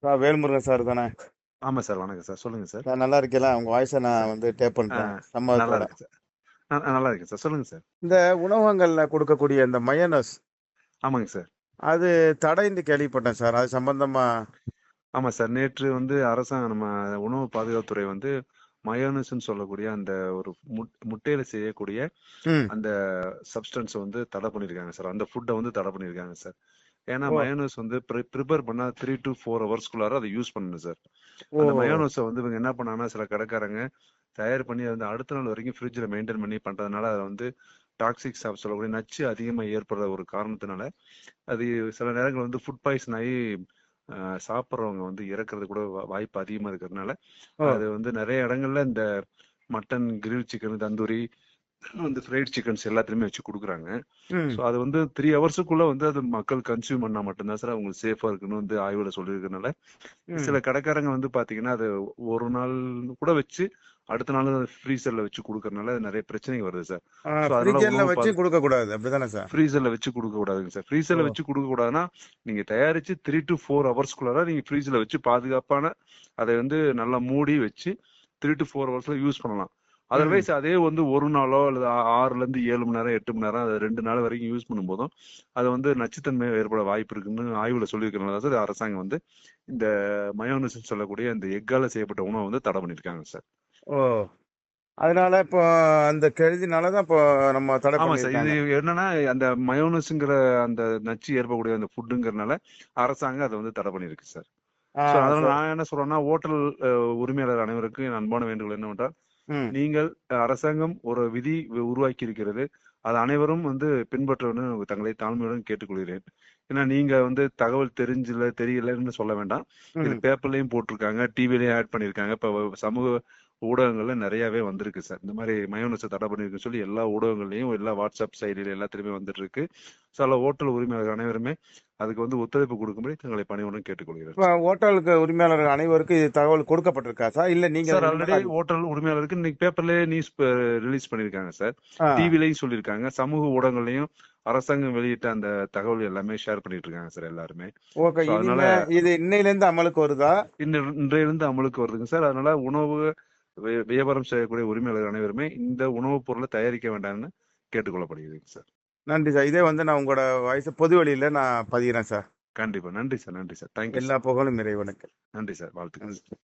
Sir Velmurugan sir தானே? ஆமா sir வணக்கம் சார். சொல்லுங்க சார். சார் நல்லா இருக்கீங்களா? உங்க வாய்ஸை நான் வந்து டேப் பண்றேன். நல்லா சம்மதத்தோட இருக்கு சார். நல்லா இருக்கு சார். சொல்லுங்க சார். இந்த உணவகங்கள்ல கொடுக்கக்கூடிய இந்த மயனஸ் ஆமாங்க சார். அது தடைன்னு கேள்விப்பட்டேன் சார். அது சம்பந்தமா? ஆமா சார். நேற்று வந்து அரசாங்கம் நம்ம உணவு பாதுகாப்புத்துறை வந்து மயோனஸ்ன்னு சொல்லக்கூடிய அந்த ஒரு முட்- முட்டையில செய்யக்கூடிய அந்த சப்ஸ்டன்ஸ் வந்து தடை பண்ணியிருக்காங்க சார். அந்த ஃபுட்டை வந்து தடை பண்ணியிருக்காங்க சார். ஏன்னா மயோனஸ் வந்து ப்ரிப்பேர் பண்ணா த்ரீ டு ஃபோர் ஹவர்ஸ்க்குள்ளார அதை யூஸ் பண்ணணும் சார் அந்த மயோனஸை வந்து இவங்க என்ன பண்ணாங்கன்னா சில கடைக்காரங்க தயார் பண்ணி அதை வந்து அடுத்த நாள் வரைக்கும் ஃப்ரிட்ஜில் மெயின்டைன் பண்ணி பண்றதுனால அதை வந்து டாக்ஸிக் சாப் சொல்லக்கூடிய நச்சு அதிகமாக ஏற்படுற ஒரு காரணத்தினால அது சில நேரங்கள் வந்து ஃபுட் பாய்சன் ஆகி சாப்பிட்றவங்க வந்து இறக்குறது கூட வாய்ப்பு அதிகமாக இருக்கிறதுனால அது வந்து நிறைய இடங்கள்ல இந்த மட்டன் கிரில் சிக்கன் தந்தூரி வந்து ஃப்ரைட் சிக்கன்ஸ் எல்லாத்துலயுமே வச்சு கொடுக்குறாங்க. ஸோ அது வந்து த்ரீ ஹவர்ஸுக்குள்ள வந்து அது மக்கள் கன்சியூம் பண்ணா மட்டும்தான் சார் அவங்களுக்கு சேஃபா இருக்குன்னு வந்து ஆய்வுல சொல்லியிருக்கனால சில கடைக்காரங்க வந்து பாத்தீங்கன்னா அது ஒரு நாள் கூட வச்சு அடுத்த நாள் ஃப்ரீசர்ல வச்சு கொடுக்கறதுனால நிறைய பிரச்சனைகள் வருது சார் உணவு வச்சு கொடுக்க கூடாது அப்படிதானே சார் ஃப்ரீசர்ல வச்சு கொடுக்க கூடாதுங்க சார் ஃப்ரீசர்ல வச்சு கொடுக்க கூடாதுன்னா நீங்க தயாரிச்சு த்ரீ டு ஃபோர் ஹவர்ஸ்க்குள்ளார நீங்க ஃப்ரீசர்ல வச்சு பாதுகாப்பான அதை வந்து நல்லா மூடி வச்சு த்ரீ டு ஃபோர் ஹவர்ஸ்ல யூஸ் பண்ணலாம். அதர்வைஸ் அதே வந்து ஒரு நாளோ அல்லது ஆறுல இருந்து ஏழு மணி நேரம் எட்டு மணி நேரம் அது ரெண்டு நாள் வரைக்கும் யூஸ் பண்ணும்போதும் அது வந்து நச்சுத்தன்மை ஏற்பட வாய்ப்பு இருக்குன்னு ஆய்வுல சொல்லியிருக்கிறனால சார் அரசாங்கம் வந்து இந்த மயோனஸ் சொல்லக்கூடிய இந்த எக்கால செய்யப்பட்ட உணவை வந்து தடை பண்ணியிருக்காங்க சார் ஓ. அதனால இப்போ அந்த கெழுதினால தான் இப்போ நம்ம தடை ஆமா சார் இது என்னன்னா அந்த மயோனஸ்ங்கிற அந்த நச்சு ஏற்படக்கூடிய அந்த ஃபுட்டுங்கிறனால அரசாங்கம் அதை வந்து தடை பண்ணியிருக்கு சார் அதனால நான் என்ன சொல்றேன்னா ஹோட்டல் உரிமையாளர் அனைவருக்கும் என் அன்பான வேண்டுகோள் என்னவென்றால் நீங்கள் அரசாங்கம் ஒரு விதி உருவாக்கி இருக்கிறது அது அனைவரும் வந்து பின்பற்றணும்னு தங்களை தாழ்மையுடன் கேட்டுக்கொள்கிறேன். ஏன்னா நீங்க வந்து தகவல் தெரிஞ்சல தெரியலன்னு சொல்ல வேண்டாம். இது பேப்பர்லயும் போட்டிருக்காங்க டிவிலையும் ஆட் பண்ணியிருக்காங்க. இப்ப சமூக ஊடகங்கள்ல நிறையவே வந்திருக்கு சார். இந்த மாதிரி மயோனஸை தடை பண்ணிருக்குன்னு சொல்லி எல்லா ஊடகங்கள்லயும் எல்லா வாட்ஸ்அப் செயலியில எல்லாத்துலயுமே வந்துட்டு இருக்கு சில ஹோட்டல் உரிமையாளர்கள் அனைவருமே அதுக்கு வந்து ஒத்துழைப்பு கொடுக்கும்படி தங்களை பணியுடன் கேட்டுக்கொள்கிறேன். இப்போ ஹோட்டலுக்கு உரிமையாளர்கள் அனைவருக்கும் இது தகவல் கொடுக்கப்பட்டிருக்கா சார்? இல்ல நீங்க சார் ஆல்ரெடி அது ஹோட்டல் உரிமையாளருக்கு இன்னைக்கு பேப்பர்லயே நியூஸ் ரிலீஸ் பண்ணிருக்காங்க சார். டிவிலையும் சொல்லியிருக்காங்க. சமூக ஊடகங்கள்லயும் அரசாங்கம் வெளியிட்ட அந்த தகவல் எல்லாமே ஷேர் பண்ணிட்டு இருக்காங்க சார் எல்லாருமே. ஓகே ஸோ அதனால இது இன்னையில இருந்து அமலுக்கு வருதா? இந்த இன்றையிலிருந்து அமலுக்கு வருதுங்க சார். அதனால உணவு வியாபாரம் செய்யக்கூடிய உரிமையாளர்கள் அனைவருமே இந்த உணவுப் பொருளை தயாரிக்க வேண்டாம்னு கேட்டுக்கொள்ளப்படுகிறதுங்க சார் நன்றி சார் இதே வந்து நான் உங்களோட வயசு பொது வழியில நான் பதிகிறேன் சார் கண்டிப்பா. நன்றி சார் நன்றி சார் தேங்க்யூ எல்லா புகழும் இறைவனுக்கு. நன்றி சார் வாழ்த்துக்கள்